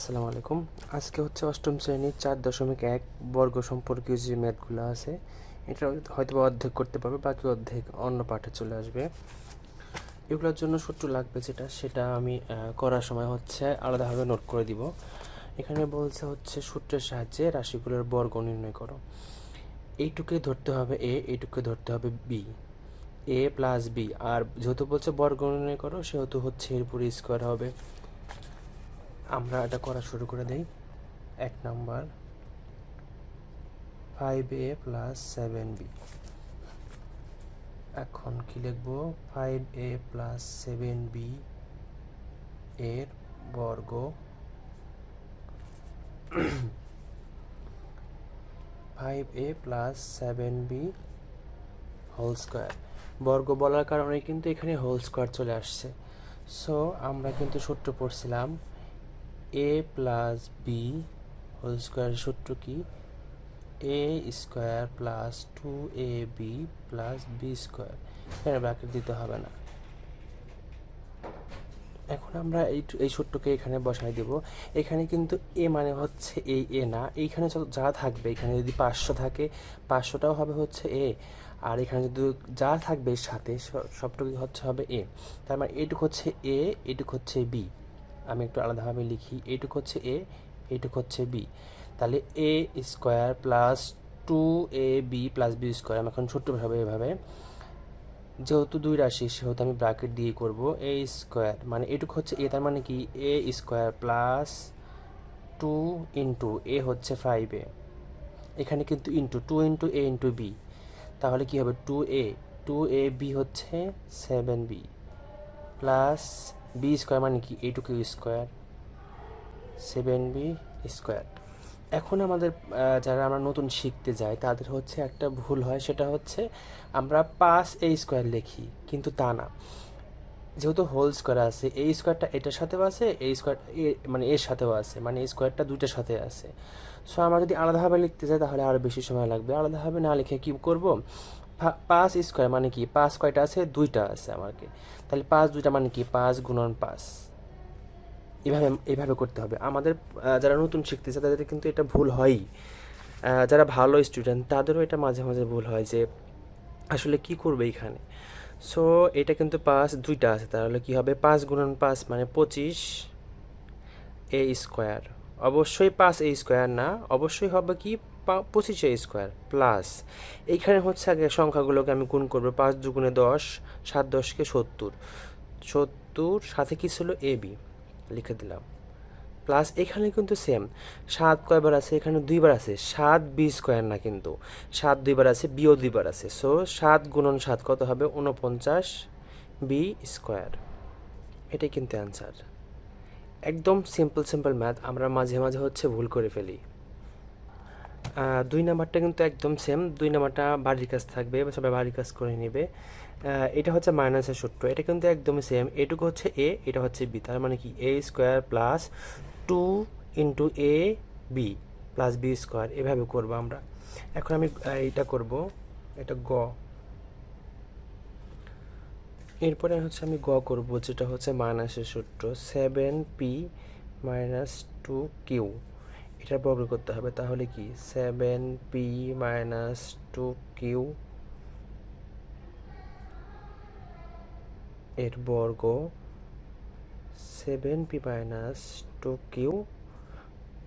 আসসালামু আলাইকুম। আজকে হচ্ছে অষ্টম শ্রেণির চার দশমিক এক বর্গ সম্পর্কীয় যে ম্যাথগুলো আছে, এটা হয়তো বা অর্ধেক করতে পারবে, বাকি অর্ধেক অন্য পাঠে চলে আসবে। এগুলোর জন্য সূত্র লাগবে যেটা, সেটা আমি করার সময় হচ্ছে আলাদাভাবে নোট করে দিব। এখানে বলছে হচ্ছে সূত্রের সাহায্যে রাশিগুলোর বর্গ নির্ণয় করো। এইটুকে ধরতে হবে এ, এইটুকে ধরতে হবে বি। এ প্লাস বি, আর যেহেতু বলছে বর্গ নির্ণয় করো, সেহেতু হচ্ছে এরপরে স্কোয়ার হবে। আমরা এটা করা শুরু করে দেই। এক number five A plus seven B এখন কি লিখব? Five A plus seven B এর বর্গ five A plus seven B whole square বর্গ বলার কারণে কিন্তু এখানে হোল স্কোয়ার চলে আসছে। সো আমরা কিন্তু সূত্র পড়ছিলাম A plus B whole square সূত্র কি? A square plus two A B plus B square এখানে ব্র্যাকেট দিতে হবে না। এখন আমরা এই এই সূত্রকে এখানে বসাই দেব। এখানে কিন্তু এ মানে হচ্ছে এই এ না। এইখানে যা থাকবে, এখানে যদি পাঁচশো থাকে, পাঁচশোটাও হবে হচ্ছে এ আর এখানে যদি যা থাকবে সাথে সব- সবটুকু হচ্ছে হবে এ তার মানে এইটুকু হচ্ছে এ এইটুকু হচ্ছে বি আমি একটু আলাদাভাবে লিখি, এইটুকু হচ্ছে এ এইটুকু হচ্ছে বি তাহলে A square plus two A B plus B square আমি এখন ছোট্ট ভাবে এভাবে, যেহেতু দুই রাশি, সেহেতু আমি ব্র্যাকেট দিয়ে করব এ স্কোয়ার মানে এটুকু হচ্ছে এ তার মানে কি? A square plus two into A হচ্ছে ফাইভ এ এখানে কিন্তু into two into A into B তাহলে কি হবে? Two A two A B হচ্ছে seven B plus B square মানে কি? এইটুকু স্কোয়ার সেভেন বি স্কোয়ার এখন আমাদের যারা আমরা নতুন শিখতে যাই, তাদের হচ্ছে একটা ভুল হয়, সেটা হচ্ছে আমরা পাঁচ এ স্কোয়ার লিখি, কিন্তু তা না। যেহেতু হোল স্কোয়ার আছে এই স্কোয়ারটা এটার সাথেও আছে এই স্কোয়ার মানে এর সাথেও আছে মানে এই স্কোয়ারটা দুইটার সাথে আছে। সো আমরা যদি আলাদাভাবে লিখতে যাই, তাহলে আরও বেশি সময় লাগবে। আলাদাভাবে না লিখে কী করব? পাঁচ স্কোয়ার মানে কি? পাঁচ কয়টা আছে? দুইটা আছে আমাকে। তাহলে পাঁচ দুইটা মানে কি? পাঁচ গুণন পাঁচ। এভাবে এইভাবে করতে হবে। আমাদের যারা নতুন শিখতেছে, তাদের কিন্তু এটা ভুল হয়ই। যারা ভালো স্টুডেন্ট তাদেরও এটা মাঝে মাঝে ভুল হয় যে, আসলে কি করবে এখানে? সো এটা কিন্তু পাঁচ দুইটা আছে। তাহলে কি হবে? পাঁচ গুণন পাঁচ মানে পঁচিশ এ স্কোয়ার অবশ্যই পাঁচ এ স্কোয়ার না, অবশ্যই হবে কি পঁচিশ স্কোয়ার প্লাস এইখানে হচ্ছে আগে সংখ্যাগুলোকে আমি গুণ করব, পাঁচ দুগুণে দশ, সাত দশকে সত্তর। সত্তর, সাথে কি ছিল? এ বি লিখে দিলাম। প্লাস এখানে কিন্তু সেম সাত কয়বার আছে? এখানে দুইবার আছে। সাত বি স্কোয়ার না কিন্তু। সাত দুইবার আছে বিও দুইবার আছে। সো সাত গুণন সাত কত হবে? উনপঞ্চাশ বি স্কোয়ার এটাই কিন্তু অ্যান্সার একদম সিম্পল সিম্পল ম্যাথ আমরা মাঝে মাঝে হচ্ছে ভুল করে ফেলি। দুই নাম্বারটা কিন্তু একদম সেম দুই নাম্বারটা বাড়ির কাজ থাকবে বা সবাই বাড়ির কাজ করে নেবে। এটা হচ্ছে মাইনাসের সূত্র, এটা কিন্তু একদমই সেম এটুকু হচ্ছে এ এটা হচ্ছে বি তার মানে কি? A square plus two into A B plus B square এভাবে করব আমরা। এখন আমি এটা করব, এটা গ। এরপরে হচ্ছে আমি গ করব, যেটা হচ্ছে মাইনাসের সূত্র seven P minus two Q এটা বর্গ করতে হবে, তাহলে কি? Seven P minus two Q এর বর্গ seven P minus two Q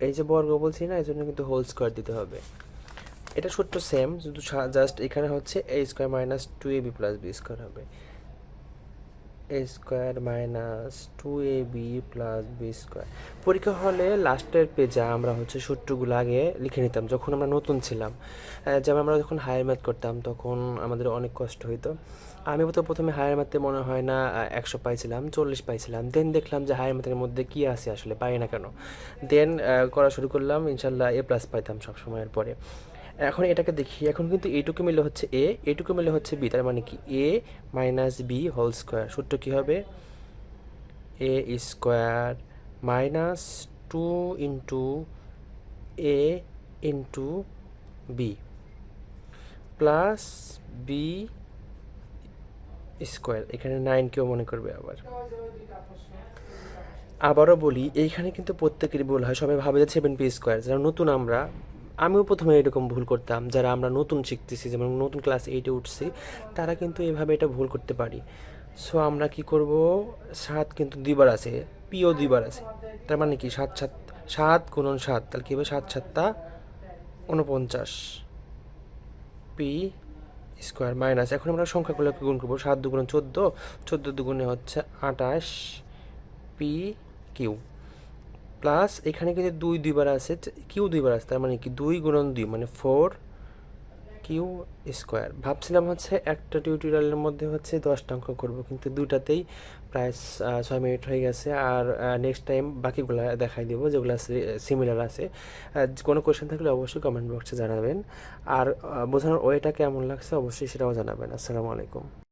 এই যে বর্গ বলছি না এই জন্য কিন্তু হোল স্কোয়ার দিতে হবে। এটা সূত্র সেম শুধু জাস্ট এখানে হচ্ছে a square minus two a b plus b square হবে। Square minus two a b plus b square পরীক্ষা হলে লাস্টের পেজে আমরা হচ্ছে সূত্রগুলো আগে লিখে নিতাম, যখন আমরা নতুন ছিলাম। যেমন আমরা যখন হায়ার ম্যাথ করতাম, তখন আমাদের অনেক কষ্ট হইতো। আমি তো প্রথমে হায়ার ম্যাথে মনে হয় না একশো পাইছিলাম, চল্লিশ পাইছিলাম। দেন দেখলাম যে হায়ার ম্যাথের মধ্যে কী আছে আসলে, পাই না কেন। দেন করা শুরু করলাম, ইনশাল্লাহ এ প্লাস পাইতাম সব সময়ের পরে। এখন এটাকে দেখি, এখন কিন্তু এইটুকু মিলে হচ্ছে এ এইটুকু মিলে হচ্ছে বি তার মানে কি? A minus b whole square সূত্র কী হবে? A square minus two into a into b plus b square এখানে নাইন কেউ মনে করবে আবার। আবারও বলি, এইখানে কিন্তু প্রত্যেকেরই ভুল হয়, সবাই ভাবে যে সেভেন পি স্কোয়ার যারা নতুন আমরা আমিও প্রথমে এরকম ভুল করতাম, যারা আমরা নতুন শিখতেছি, যেমন নতুন ক্লাস এইটে উঠছি, তারা কিন্তু এভাবে এটা ভুল করতে পারি। সো আমরা কি করব? সাত কিন্তু দুইবার আছে পিও দুইবার আছে। তার মানে কি? সাত সাত সাত গুণন সাত, তাহলে কী হবে? সাত সাতটা উনপঞ্চাশ পি স্কোয়ার মাইনাস এখন আমরা সংখ্যাগুলোকে গুণ করব। সাত দুগুণে চোদ্দ চোদ্দ দুগুণে হচ্ছে আটাশ পি কিউ প্লাস এখানে কিন্তু দুই দুইবার আছে কিউ দুইবার আছে, তার মানে কি দুই গুণন দুই মানে ফোর কিউ স্কোয়ার ভাবছিলাম হচ্ছে একটা টিউটোরিয়ালের মধ্যে হচ্ছে দশটা অঙ্ক করব, কিন্তু দুটাতেই প্রায় ছয় মিনিট হয়ে গেছে, আর নেক্সট টাইম বাকিগুলো দেখাই দেবো, যেগুলো সিমিলার আছে। কোনো কোয়েশ্চেন থাকলে অবশ্যই কমেন্ট বক্সে জানাবেন। আর বোঝানোর ওয়েটা কেমন লাগছে অবশ্যই সেটাও জানাবেন। আসসালামু আলাইকুম।